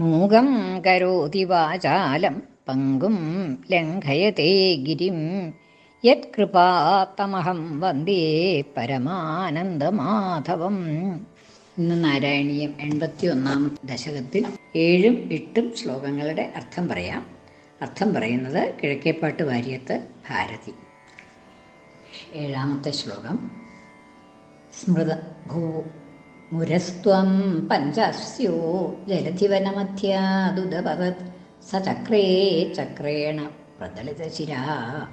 മൂകം കരോതി വാചാലം പങ്കും ലംഘയത്തെ ഗിരിം. യത്കൃപാത്തമഹം വന്ദേ പരമാനന്ദമാധവം. ഇന്ന് നാരായണീയം എൺപത്തി ഒന്നാം ദശകത്തിൽ ഏഴും എട്ടും ശ്ലോകങ്ങളുടെ അർത്ഥം പറയാം. അർത്ഥം പറയുന്നത് കിഴക്കേപ്പാട്ട് വാര്യത്ത് ഭാരതി. ഏഴാമത്തെ ശ്ലോകം. സ്മൃത ഭൂ മുരസ്ത്വം പഞ്ചസ്യോ ജലധിവനമധ്യാദുദഭവത് സ ചക്രേ ചക്രേണ പ്രതളിതശിരാ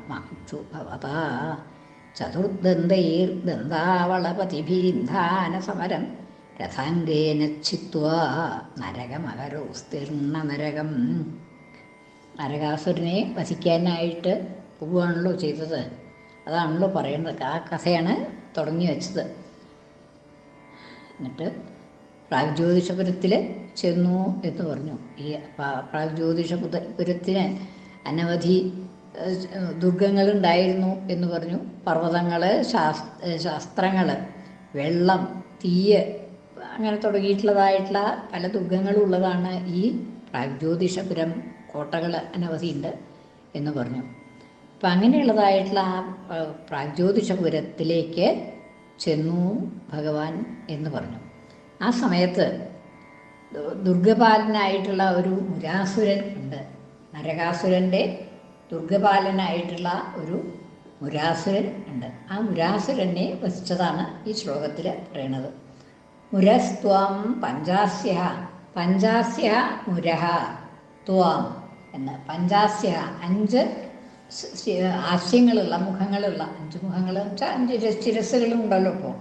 മാക്ഷു ഭവതാ. ചതുർദന്തൈർദന്താവളപതിഭിരിന്ധാനസമരം രഥാംഗേന ഛിത്വാ നരകമകരോസ്തീർണ നരകം നരകാസുരനെ വധിക്കാനായിട്ട് പോവുകയാണല്ലോ ചെയ്തത്. അതാണല്ലോ പറയുന്നത്. ആ കഥയാണ് തുടങ്ങി വെച്ചത്. എന്നിട്ട് പ്രാഗ്ജ്യോതിഷപുരത്തിൽ ചെന്നു എന്ന് പറഞ്ഞു. ഈ പ്രാഗ്ജ്യോതിഷപുരത്തിന് അനവധി ദുർഗങ്ങളുണ്ടായിരുന്നു എന്ന് പറഞ്ഞു. പർവതങ്ങൾ ശാസ്ത്രങ്ങൾ വെള്ളം തീയ് അങ്ങനെ തുടങ്ങിയിട്ടുള്ളതായിട്ടുള്ള പല ദുർഗങ്ങളും ഉള്ളതാണ് ഈ പ്രാഗ്ജ്യോതിഷപുരം കോട്ടകൾ അനവധിയുണ്ട് എന്ന് പറഞ്ഞു. അപ്പം അങ്ങനെയുള്ളതായിട്ടുള്ള ആ പ്രാഗ്ജ്യോതിഷപുരത്തിലേക്ക് ചെന്നു ഭഗവാൻ എന്ന് പറഞ്ഞു. ആ സമയത്ത് ദുർഗപാലനായിട്ടുള്ള ഒരു മുരാസുരൻ ഉണ്ട്. നരകാസുരന്റെ ദുർഗപാലനായിട്ടുള്ള ഒരു മുരാസുരൻ ഉണ്ട്. ആ മുരാസുരനെ വസിച്ചതാണ് ഈ ശ്ലോകത്തിൽ പറയണത് മുരസ്ത്വം പഞ്ചാസ്യ പഞ്ചാസ്യ മുരഹ ത്വം എന്ന്. പഞ്ചാസ്യ അഞ്ച് ആസ്യങ്ങളുള്ള മുഖങ്ങളുള്ള അഞ്ച് മുഖങ്ങൾ വെച്ചാൽ അഞ്ച് ശിരസ്സുകളും ഉണ്ടല്ലോ ഇപ്പോൾ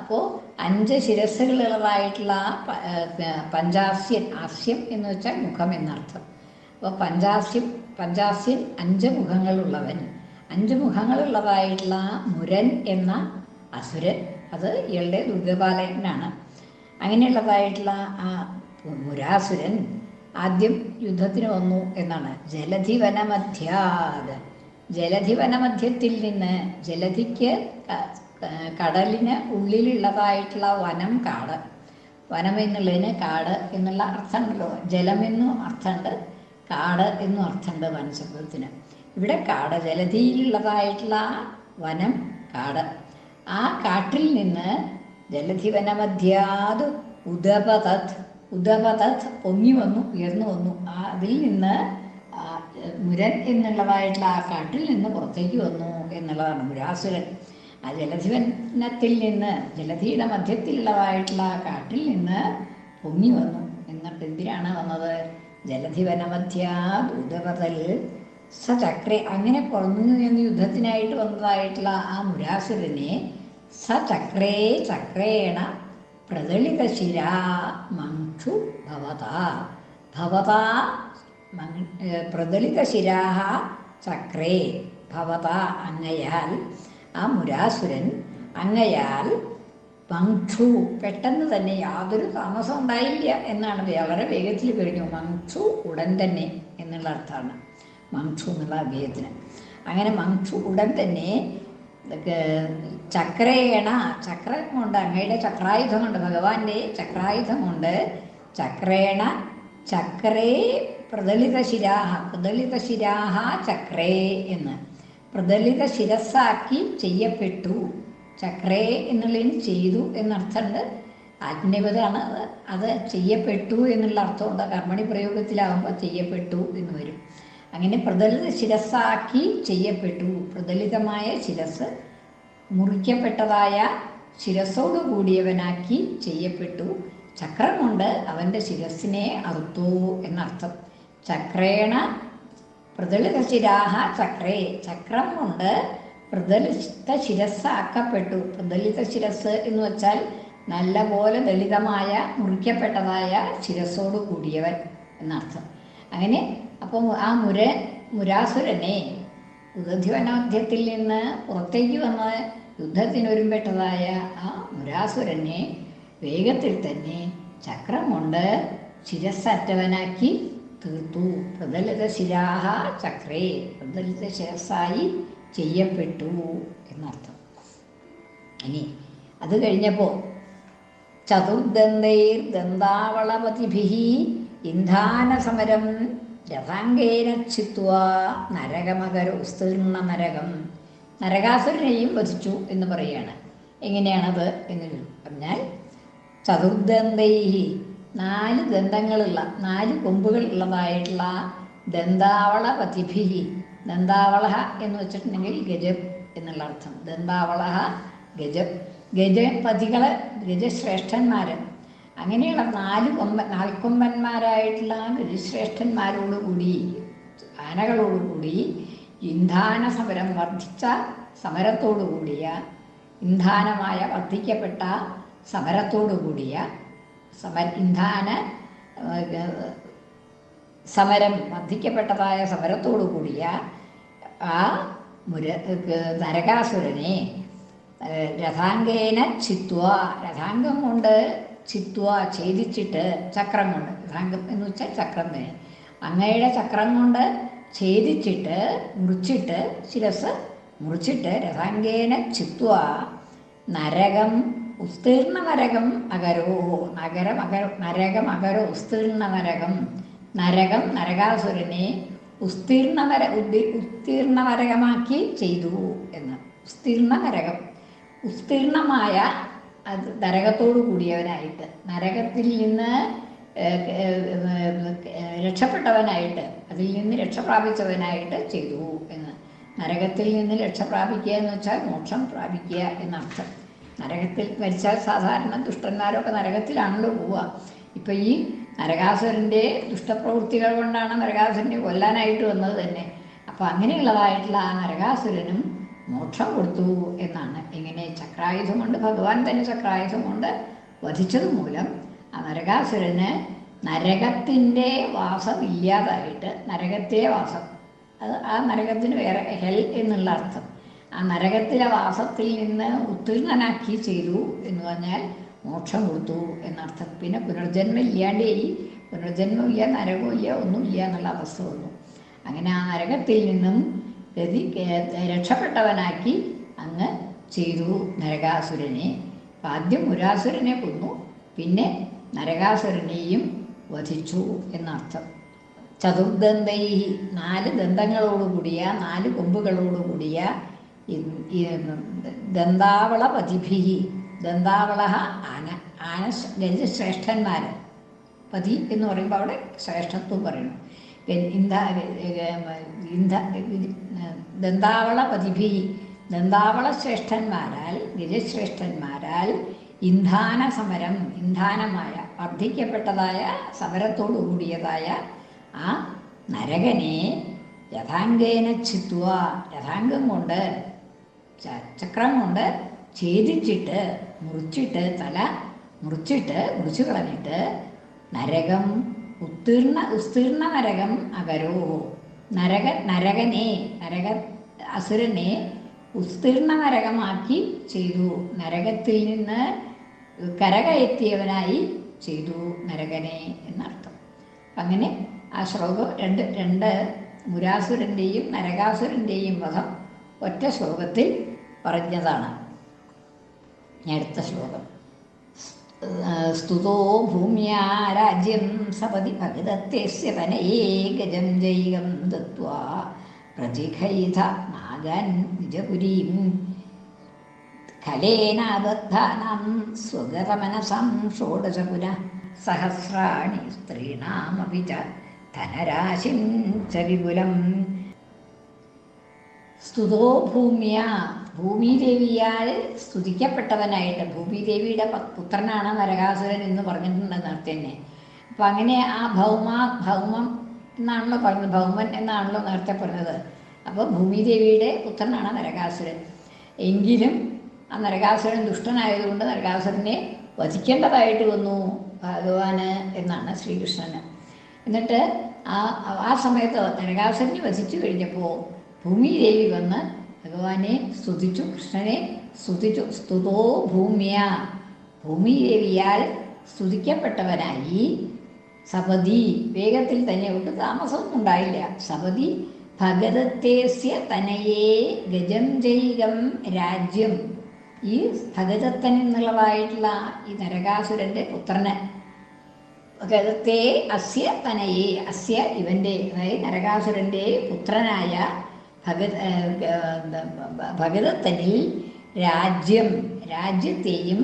അപ്പോൾ അഞ്ച് ശിരസ്സുകളുള്ളതായിട്ടുള്ള പഞ്ചാസ്യൻ ആസ്യം എന്ന് വെച്ചാൽ മുഖം എന്നർത്ഥം. അപ്പോൾ പഞ്ചാസ്യം പഞ്ചാസ്യൻ അഞ്ച് മുഖങ്ങളുള്ളവൻ. അഞ്ച് മുഖങ്ങളുള്ളതായിട്ടുള്ള മുരൻ എന്ന അസുരൻ അത് ഇയാളുടെ ദുർഗപാലകനാണ് അങ്ങനെയുള്ളതായിട്ടുള്ള ആ മുരാസുരൻ ആദ്യം യുദ്ധത്തിന് വന്നു എന്നാണ്. ജലധി വനമധ്യാത് ജലധി വനമധ്യത്തിൽ നിന്ന് ജലധിക്ക് കടലിന് ഉള്ളിലുള്ളതായിട്ടുള്ള വനം കാട്. വനം എന്നുള്ളതിന് കാട് എന്നുള്ള അർത്ഥമുണ്ടല്ലോ. ജലമെന്നും അർത്ഥമുണ്ട് കാട് എന്നും അർത്ഥമുണ്ട് വനശബ്ദത്തിന്. ഇവിടെ കാട് ജലധിയിലുള്ളതായിട്ടുള്ള വനം കാട്. ആ കാട്ടിൽ നിന്ന് ജലധി വനമധ്യാത് ഉദപതത് ഉദപതത് പൊങ്ങി വന്നു ഉയർന്നു വന്നു. ആ അതിൽ നിന്ന് മുരൻ എന്നുള്ളതായിട്ടുള്ള ആ കാട്ടിൽ നിന്ന് പുറത്തേക്ക് വന്നു എന്നുള്ളതാണ് മുരാസുരൻ. ആ ജലധിവനത്തിൽ നിന്ന് ജലധിയുടെ മധ്യത്തിലുള്ളതായിട്ടുള്ള ആ കാട്ടിൽ നിന്ന് പൊങ്ങി വന്നു. എന്നിട്ട് എന്തിനാണ് വന്നത്? ജലധിവനമധ്യാദൂതപതൽ സചക്ര അങ്ങനെ പൊങ്ങി നിന്ന് യുദ്ധത്തിനായിട്ട് വന്നതായിട്ടുള്ള ആ മുരാസുരനെ സചക്രേ ചക്രേണ പ്രതളിതശിരാ മങ്ക്ഷു ഭവതാ. ഭവതാ പ്രതളിതശിരാ ചക്രേ ഭവതാ അങ്ങയാൽ. ആ മുരാസുരൻ അങ്ങയാൽ മങ്ക്ഷു പെട്ടെന്ന് തന്നെ യാതൊരു താമസം ഉണ്ടായില്ല എന്നാണ് വളരെ വേഗത്തിൽ കഴിഞ്ഞു മങ്ക്ഷു ഉടൻ തന്നെ എന്നുള്ള അർത്ഥമാണ്. മങ്ക്ഷു എന്നുള്ള അഭിയത്തിന് അങ്ങനെ മങ്ക്ഷു ഉടൻ തന്നെ ചക്രേണ ചക്രം കൊണ്ട് അങ്ങയുടെ ചക്രായുധമുണ്ട് ഭഗവാന്റെ ചക്രായുധമുണ്ട്. ചക്രേണ ചക്രേ പ്രതലിത ശിരാഹ പ്രതലിത ശിരാഹ ചക്രേ എന്ന്. പ്രതലിത ശിരസ്സാക്കി ചെയ്യപ്പെട്ടു. ചക്രേ എന്നുള്ളതിന് ചെയ്തു എന്നർത്ഥമുണ്ട്. ആജ്ഞപതാണ് അത്. അത് ചെയ്യപ്പെട്ടു എന്നുള്ള അർത്ഥമുണ്ട് കർമ്മണി പ്രയോഗത്തിലാവുമ്പോൾ ചെയ്യപ്പെട്ടു എന്ന് വരും. അങ്ങനെ പ്രതലിത ശിരസ്സാക്കി ചെയ്യപ്പെട്ടു. പ്രതലിതമായ ശിരസ് മുറിക്കപ്പെട്ടതായ ശിരസോട് കൂടിയവനാക്കി ചെയ്യപ്പെട്ടു. ചക്രം കൊണ്ട് അവന്റെ ശിരസിനെ അറുത്തു എന്നർത്ഥം. ചക്രേണ പ്രതലിത ശിരാഹ ചക്രേ. ചക്രം കൊണ്ട് പ്രതലിത ശിരസ്സാക്കപ്പെട്ടു. പ്രതലിത ശിരസ് എന്ന് വെച്ചാൽ നല്ലപോലെ ദളിതമായ മുറിക്കപ്പെട്ടതായ ശിരസോട് കൂടിയവൻ എന്നർത്ഥം. അങ്ങനെ അപ്പം ആ മുര മുരാസുരനെ ഉദധിവനാധ്യത്തിൽ നിന്ന് പുറത്തേക്ക് വന്ന് യുദ്ധത്തിനൊരുമ്പെട്ടതായ ആ മുരാസുരനെ വേഗത്തിൽ തന്നെ ചക്രം കൊണ്ട് ശിരസ്സറ്റവനാക്കി തീർത്തു. പ്രതലിത ശിരാഹ ചക്രേ പ്രതലിത ശിരസ്സായി ചെയ്യപ്പെട്ടു എന്നർത്ഥം. ഇനി അത് കഴിഞ്ഞപ്പോൾ ചതുർദന്തൈർ ദന്താവളപതിഭി ഇന്ധാന രഥാംഗേന ചിത്വ നരകമകര ഉസ്തീർണ നരകം. നരകാസുരനെയും വധിച്ചു എന്ന് പറയുകയാണ് എങ്ങനെയാണത് എന്ന് പറഞ്ഞാൽ ചതുർദന്തൈ നാല് ദന്തങ്ങളുള്ള നാല് കൊമ്പുകൾ ഉള്ളതായിട്ടുള്ള ദന്താവള പതിഭി ദന്താവള എന്ന് വെച്ചിട്ടുണ്ടെങ്കിൽ ഗജബ് എന്നുള്ള അർത്ഥം. ദന്താവള ഗജബ്. ഗജപതികളെ ഗജശ്രേഷ്ഠന്മാർ അങ്ങനെയുള്ള നാല് കൊമ്പൻ നാൽക്കൊമ്പന്മാരായിട്ടുള്ള ഗജശ്രേഷ്ഠന്മാരോടുകൂടി ആനകളോടുകൂടി ഇന്ധാന സമരം വർദ്ധിച്ച സമരത്തോടുകൂടിയ ഇന്ധാനമായ വർദ്ധിക്കപ്പെട്ട സമരത്തോടുകൂടിയ സമര ഇന്ധാന ഏഹ്, സമരം വർദ്ധിക്കപ്പെട്ടതായ സമരത്തോടു കൂടിയ ആ മുര നരകാസുരനെ രഥാംഗേന ചിത്വ. രഥാംഗം കൊണ്ട് ചിത്വ ഛേദിച്ചിട്ട് ചക്രം കൊണ്ട് സംഘം എന്ന് വെച്ചാൽ ചക്രം തന്നെ. അങ്ങയുടെ ചക്രം കൊണ്ട് ഛേദിച്ചിട്ട് മുറിച്ചിട്ട് ശിരസ് മുറിച്ചിട്ട് രഥാംഗേന ചിത്വ നരകം ഉസ്തീർണ നരകം അകരോ നഗരം അകര നരകം അകരോ ഉസ്തീർണ നരകം നരകം നരകാസുരനെ ഉസ്തീർണ നര ഉദ്ദി ഉത്തീർണ നരകമാക്കി ചെയ്തു എന്ന്. ഉസ്തീർണ നരകം. ഉസ്തീർണമായ അത് നരകത്തോടു കൂടിയവനായിട്ട് നരകത്തിൽ നിന്ന് രക്ഷപ്പെട്ടവനായിട്ട് അതിൽ നിന്ന് രക്ഷ പ്രാപിച്ചവനായിട്ട് ചെയ്തു എന്ന്. നരകത്തിൽ നിന്ന് രക്ഷ പ്രാപിക്കുക എന്ന് വെച്ചാൽ മോക്ഷം പ്രാപിക്കുക എന്നർത്ഥം. നരകത്തിൽ മരിച്ചാൽ സാധാരണ ദുഷ്ടന്മാരൊക്കെ നരകത്തിലാണല്ലോ പോവുക. ഇപ്പം ഈ നരകാസുരന്റെ ദുഷ്ടപ്രവൃത്തികൾ കൊണ്ടാണ് നരകാസുരനെ കൊല്ലാനായിട്ട് വന്നത് തന്നെ. അപ്പം അങ്ങനെയുള്ളതായിട്ടുള്ള ആ നരകാസുരനും മോക്ഷം കൊടുത്തു എന്നാണ്. ഇങ്ങനെ ചക്രായുധം കൊണ്ട് ഭഗവാൻ തന്നെ ചക്രായുധം കൊണ്ട് വധിച്ചത് മൂലം ആ നരകാസുരന് നരകത്തിന്റെ വാസം ഇല്ലാതായിട്ട് നരകത്തിലെ വാസം അത് ആ നരകത്തിന് വേറെ ഹെൽ എന്നുള്ള അർത്ഥം. ആ നരകത്തിലെ വാസത്തിൽ നിന്ന് ഉത്തീർണനാക്കി ചെയ്തു എന്ന് പറഞ്ഞാൽ മോക്ഷം കൊടുത്തു എന്നർത്ഥം പിന്നെ പുനർജന്മം ഇല്ലാണ്ടേയി ഇല്ല നരകവും ഇല്ല എന്നുള്ള അവസ്ഥ വന്നു. അങ്ങനെ ആ നരകത്തിൽ നിന്നും ഏ, രക്ഷപ്പെട്ടവനാക്കി അങ്ങ് ചെയ്തു നരകാസുരനെ. ആദ്യം മുരാസുരനെ കൊന്നു പിന്നെ നരകാസുരനെയും വധിച്ചു എന്നർത്ഥം. ചതുർദന്തൈ നാല് ദന്തങ്ങളോടുകൂടിയ നാല് കൊമ്പുകളോടുകൂടിയ ദന്താവള പതിഭി. ദന്താവള ആന ആന ഗജശ്രേഷ്ഠന്മാർ പതി എന്ന് പറയുമ്പോൾ അവിടെ ശ്രേഷ്ഠത്വം പറയണം. ഇന്ധ ഇന്ധ ദന്താവള പതിഭി ദന്താവള ശ്രേഷ്ഠന്മാരാൽ ഗജശ്രേഷ്ഠന്മാരാൽ ഇന്ധാന സമരം ഇന്ധാനമായ വർദ്ധിക്കപ്പെട്ടതായ സമരത്തോടു കൂടിയതായ ആ നരകനെ യഥാംഗേന ചിത്വ. യഥാംഗം കൊണ്ട് ചക്രം കൊണ്ട് ഛേദിച്ചിട്ട് മുറിച്ചിട്ട് തല മുറിച്ചിട്ട് മുറിച്ചു കളഞ്ഞിട്ട് നരകം ഉത്തീർണ ഉസ്തീർണ നരകം അകരോ. നരക നരകനെ നരക അസുരനെ ഉസ്തീർണ നരകമാക്കി ചെയ്തു. നരകത്തിൽ നിന്ന് കരകയറ്റിയവനായി ചെയ്തു നരകനെ എന്നർത്ഥം. അങ്ങനെ ആ ശ്ലോകം രണ്ട് രണ്ട് മുരാസുരന്റെയും നരകാസുരന്റെയും വധം ഒറ്റ ശ്ലോകത്തിൽ പറഞ്ഞതാണ്. അടുത്ത ശ്ലോകം. സ്തുതോ ഭൂമ്യാ രാജ്യം സപതി ഭഗതത്യസ്യ തനയേ ഗജം ജൈകം ദത്വാ പ്രതിഖൈത നാഗാൻ നിജപുരീം കലേനാബദ്ധാനം സ്വഗതമനസം ഷോഡശ പുന സഹസ്രാണി സ്ത്രീണാമപി ച ധനരാശിം ച വിപുലം സ്തുതോ ഭൂമിയ ഭൂമിദേവിയാൽ സ്തുതിക്കപ്പെട്ടവനായിട്ട്. ഭൂമിദേവിയുടെ പുത്രനാണ് നരകാസുരൻ എന്ന് പറഞ്ഞിട്ടുണ്ട് നേരത്തെ തന്നെ. അപ്പം അങ്ങനെ ആ ഭൗമ ഭൗമം എന്നാണല്ലോ പറഞ്ഞത് ഭൗമൻ എന്നാണല്ലോ നേരത്തെ പറഞ്ഞത്. അപ്പോൾ ഭൂമിദേവിയുടെ പുത്രനാണ് നരകാസുരൻ. എങ്കിലും ആ നരകാസുരൻ ദുഷ്ടനായതുകൊണ്ട് നരകാസുരനെ വധിക്കേണ്ടതായിട്ട് വന്നു ഭഗവാന് എന്നാണ് ശ്രീകൃഷ്ണന്. എന്നിട്ട് ആ ആ സമയത്ത് നരകാസുരനെ വധിച്ചു കഴിഞ്ഞപ്പോൾ ഭൂമിദേവി വന്ന് ഭഗവാനെ സ്തുതിച്ചു കൃഷ്ണനെ സ്തുതിച്ചു. സ്തുതോ ഭൂമിയ. ഭൂമിദേവിയാൽ സ്തുതിക്കപ്പെട്ടവനായി സപതി. വേഗത്തിൽ തന്നെ ഒട്ട് താമസമൊന്നും ഉണ്ടായില്ല. സപതി ഭഗതത്തേസ്യ തനയേ ഗജം ജൈകം രാജ്യം. ഈ ഭഗതത്തൻ എന്നുള്ളതായിട്ടുള്ള ഈ നരകാസുരന്റെ പുത്രന് ഭഗതത്തെ അസ്യ തനയെ. അസ്യ ഇവന്റെ അതായത് നരകാസുരന്റെ പുത്രനായ ഭഗത് ഭഗതത്തനിൽ രാജ്യം രാജ്യത്തെയും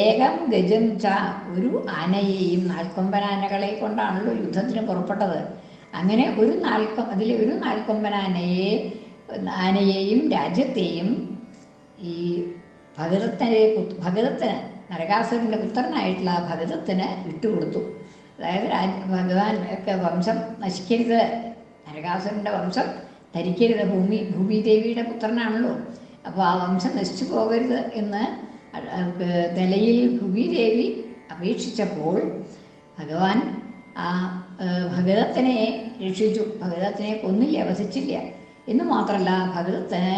ഏകം ഗജം ച ഒരു ആനയെയും നാൽക്കൊമ്പനാനകളെ കൊണ്ടാണല്ലോ യുദ്ധത്തിന് പുറപ്പെട്ടത്. അങ്ങനെ ഒരു നാൽക്കൊ അതിലെ ഒരു നാൽക്കൊമ്പനാനയെ ആനയെയും രാജ്യത്തെയും ഈ ഭഗതത്തനെ ഭഗതത്തിന് നരകാസുരന്റെ പുത്രനായിട്ടുള്ള ഭഗതത്തിന് വിട്ടുകൊടുത്തു. അതായത് ഭഗവാൻ ഒക്കെ വംശം നശിക്കരുത്. നരകാസുരന്റെ വംശം ധരിക്കരുത്. ഭൂമി ഭൂമിദേവിയുടെ പുത്രനാണല്ലോ. അപ്പോൾ ആ വംശം നശിച്ചു പോകരുത് എന്ന് നിലയിൽ ഭൂമിദേവി അപേക്ഷിച്ചപ്പോൾ ഭഗവാൻ ആ ഭഗതത്തിനെ രക്ഷിച്ചു. ഭഗതത്തിനെ കൊന്നില്ല വസിച്ചില്ല. എന്ന് മാത്രമല്ല ഭഗതത്തിന്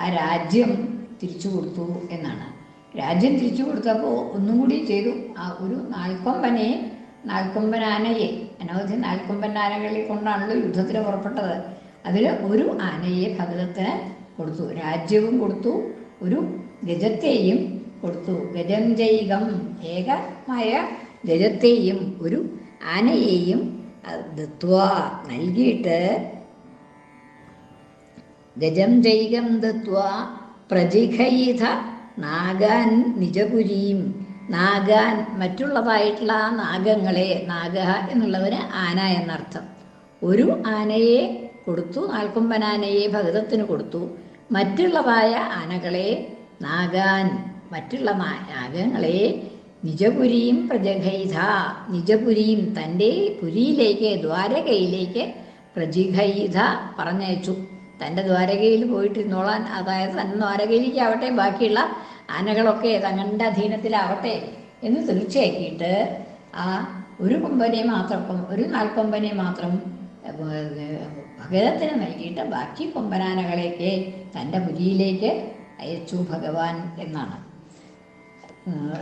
ആ രാജ്യം തിരിച്ചു കൊടുത്തു എന്നാണ്. രാജ്യം തിരിച്ചു കൊടുത്തപ്പോൾ ഒന്നും കൂടി ചെയ്തു. ആ ഒരു നാൽക്കൊമ്പനെ നാൽക്കൊമ്പനാനയെ അനവധി നാൽക്കൊമ്പൻ കൊണ്ടാണല്ലോ യുദ്ധത്തിന് പുറപ്പെട്ടത്. അതിൽ ഒരു ആനയെ ഭഗതത്തിന് കൊടുത്തു രാജ്യവും കൊടുത്തു ഒരു ഗജത്തെയും കൊടുത്തു. ഗജം ജൈകം ഏകമായ ഗജത്തെയും ഒരു ആനയെയും ദത്വ നൽകിയിട്ട് ഗജം ജൈകം ദത്വ പ്രജിഖയിത നാഗാൻ നിജപുരീം. നാഗാൻ മറ്റുള്ളതായിട്ടുള്ള നാഗങ്ങളെ നാഗ എന്നുള്ളവന് ആന എന്നർത്ഥം. ഒരു ആനയെ കൊടുത്തു. നാൽക്കൊമ്പൻ ആനയെ ഭഗതത്തിന് കൊടുത്തു. മറ്റുള്ളതായ ആനകളെ നാഗാൻ മറ്റുള്ള നാഗങ്ങളെ നിജപുരിയും പ്രജഘൈധ നിജപുരിയും തന്റെ പുരിയിലേക്ക് ദ്വാരകയിലേക്ക് പ്രജിഘൈധ പറഞ്ഞയച്ചു. തന്റെ ദ്വാരകയിൽ പോയിട്ടിരുന്നോളാൻ അതായത് തന്റെ ദ്വാരകയിലേക്ക് ആവട്ടെ ബാക്കിയുള്ള ആനകളൊക്കെ തങ്ങളുടെ അധീനത്തിലാവട്ടെ എന്ന് തീർച്ചയാക്കിയിട്ട് ആ ഒരു കൊമ്പനെ മാത്രം ഒരു നാൽക്കൊമ്പനെ മാത്രം ഭഗതത്തിന് നൽകിയിട്ട് ബാക്കി കൊമ്പനാനകളെയൊക്കെ തന്റെ പുരിയിലേക്ക് അയച്ചു ഭഗവാൻ എന്നാണ്.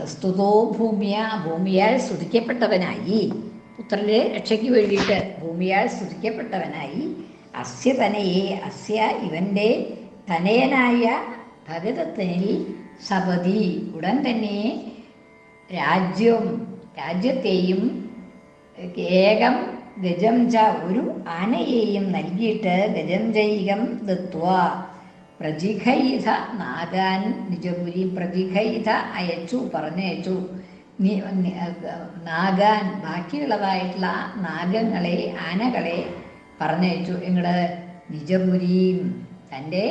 സ്തുതോ ഭൂമിയ ഭൂമിയാൽ സ്തുതിക്കപ്പെട്ടവനായി. പുത്രന്റെ രക്ഷയ്ക്ക് വേണ്ടിയിട്ട് ഭൂമിയാൽ സ്തുതിക്കപ്പെട്ടവനായി. അസ്യ തനയെ അസ്യ ഇവന്റെ തനയനായ ഭഗതത്തിനിൽ സപതി. ഉടൻ തന്നെ രാജ്യവും രാജ്യത്തെയും ഏകം ഗജം ച ഒരു ആനയെയും നൽകിയിട്ട് ഗജം ജൈകം ദത്വ പ്രജിഖൈധ നാഗാൻ നിജപുരി പ്രജിഖൈധ അയച്ചു പറഞ്ഞയച്ചു. നാഗാൻ ബാക്കിയുള്ളതായിട്ടുള്ള നാഗങ്ങളെ ആനകളെ പറഞ്ഞയച്ചു. ഇങ്ങടെ നിജപുരിയും തന്റെ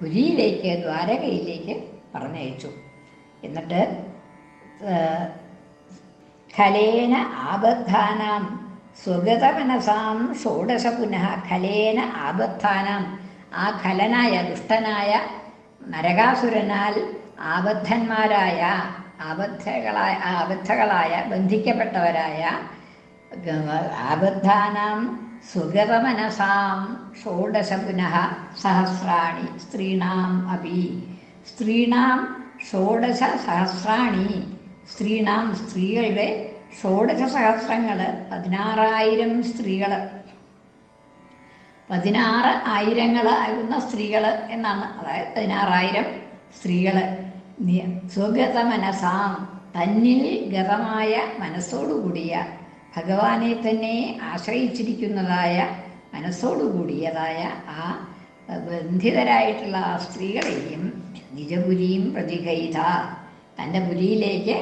പുരിയിലേക്ക് ദ്വാരകയിലേക്ക് പറഞ്ഞയച്ചു. എന്നിട്ട് ഖലേന ആബദ്ധാനാം സ്വഗതമനസാം ഷോഡശ പുനഃ ഖലേന ആബദ്ധാനാം. ആ ഖലനായ ദുഷ്ടനായ നരകാസുരനാൽ ആബദ്ധന്മാരായ ആബദ്ധകളായ ആബദ്ധകളായ ബന്ധിക്കപ്പെട്ടവരായ ആബദ്ധാനാം സുഗതമനസാം ഷോഡശ പുനഃ സഹസ്രാണി സ്ത്രീണാം അപി സ്ത്രീണാം ഷോഡശ സഹസ്രാണി. സ്ത്രീണാം സ്ത്രീകളുടെ ഷോഡശ സഹസ്രങ്ങൾ പതിനാറായിരം സ്ത്രീകൾ പതിനാറ് ആയിരങ്ങളാകുന്ന സ്ത്രീകൾ എന്നാണ്. അതായത് പതിനാറായിരം സ്ത്രീകൾ സ്വഗത മനസാം തന്നിൽ ഗതമായ മനസ്സോടുകൂടിയ ഭഗവാനെ തന്നെ ആശ്രയിച്ചിരിക്കുന്നതായ മനസ്സോടുകൂടിയതായ ആ ബന്ധിതരായിട്ടുള്ള ആ സ്ത്രീകളെയും നിജപുരിയും പ്രതികൈത തന്റെ പുരിയിലേക്ക്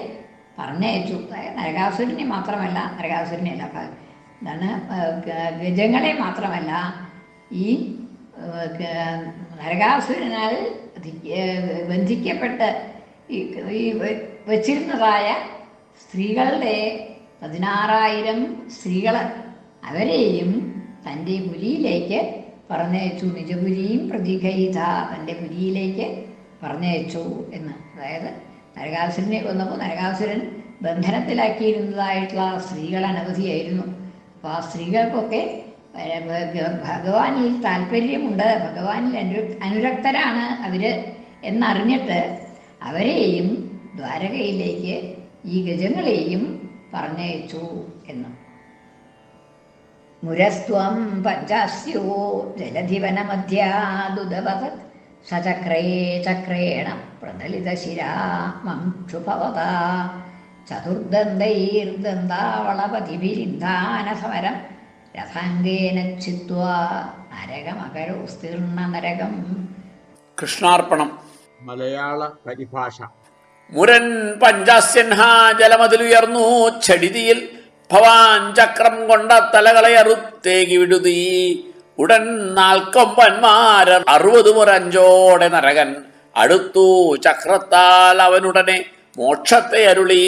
പറഞ്ഞയച്ചു നരകാസുരനെ മാത്രമല്ല നരകാസുരനെ അല്ല ഭ- എന്താണ് ഗജങ്ങളെ മാത്രമല്ല ഈ നരകാസുരനാൽ ബന്ധിക്കപ്പെട്ട് ഈ വച്ചിരുന്നതായ സ്ത്രീകളുടെ പതിനാറായിരം സ്ത്രീകൾ അവരെയും തന്റെ പുരിയിലേക്ക് പറഞ്ഞയച്ചു. നിജപുരിയും പ്രതികൈത തന്റെ പുരിയിലേക്ക് പറഞ്ഞയച്ചു എന്ന്. അതായത് നരകാസുരനെ കൊന്നപ്പോൾ നരകാസുരൻ ബന്ധനത്തിലാക്കിയിരുന്നതായിട്ടുള്ള സ്ത്രീകൾ അനവധിയായിരുന്നു. അപ്പോൾ ആ സ്ത്രീകൾക്കൊക്കെ ഭഗവാനിൽ താല്പര്യമുണ്ട് ഭഗവാനിൽ അനു അനുരക്തരാണ് അവർ എന്നറിഞ്ഞിട്ട് അവരെയും ദ്വാരകയിലേക്ക് ഈ ഗജങ്ങളെയും പറഞ്ഞയച്ചു എന്ന്. മുരസ്ത്വം പഞ്ചാസ്യോ ജലധിവനമധ്യാദുദവത് സചക്രേ ചക്രേണ പ്രതലിതശിരാ മംക്ഷുഭവത ചതുർദന്തൈർദന്താവളപതിഭിരിന്ധാനസമരം രഥാംഗേന ചിത്വാ നരകമകരോസ്തീർണ നരകം കൃഷ്ണാർപ്പണം. മലയാള പരിഭാഷ. മുരൻ പഞ്ചാസ്യൻഹാ ജലമതിലുയർന്നു ചടിതിയിൽ ഭവാൻ ചക്രം കൊണ്ട തലകളെ അറുത്തേകി വിടുതീ. ഉടൻ നാൽക്കൊമ്പന്മാർ അറുപത് മുറഞ്ചോടെ നരകൻ അടുത്തു ചക്രത്താൽ അവനുടനെ മോക്ഷത്തെ അരുളി.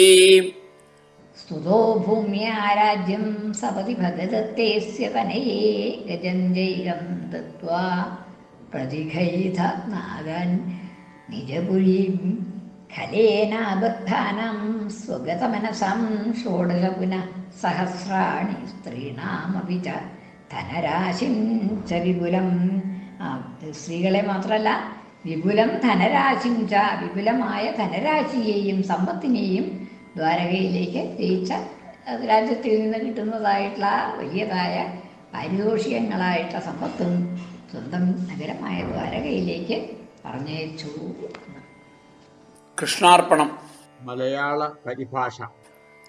സ്തുതോ ഭൂമ്യാരാജ്യം സപതി ഭഗദത്തേസ്യ തനയേ ഗജഞ്ജൈകം ദത്വാ പ്രതിഘൈത നാഗൻ നിജപുരീം ഖലേനാബദ്ധാനം സ്വഗതമനസം ഷോഡശ പുനഃ സഹസ്രാണി സ്ത്രീണാമപി ച ധനരാശിം ച വിപുലം. സ്ത്രീകളെ മാത്രമല്ല വിപുലം ധനരാശിം ച വിപുലമായ ധനരാശിയെയും സമ്പത്തിനെയും ദ്വാരകയിലേക്ക് ജയിച്ച രാജ്യത്തിൽ നിന്ന് കിട്ടുന്നതായിട്ടുള്ള വലിയതായ പാരിതോഷികങ്ങളായിട്ടുള്ള സമ്പത്തും സ്വന്തം നഗരമായ ദ്വാരകയിലേക്ക് പറഞ്ഞയച്ചു. കൃഷ്ണാർപ്പണം. മലയാള പരിഭാഷ.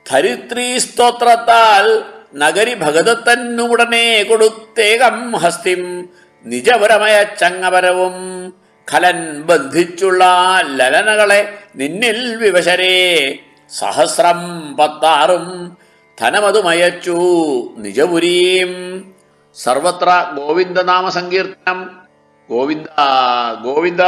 ധരിത്രീ സ്തോത്രത്താൽ നഗരി ഭഗതത്തന്നുടനെ കൊടുത്തേകം ഹസ്തിം നിജപരമയ ചങ്ങപരവും. ഖലൻ ബന്ധിച്ചുള്ള ലലനകളെ നിന്നിൽ വിവശരേ. സഹസ്രം പത്താറും ധനമതുമയച്ചു നിജപുരീം. സർവത്ര ഗോവിന്ദനാമ സങ്കീർത്തനം ഗോവിന്ദ ഗോവിന്ദ.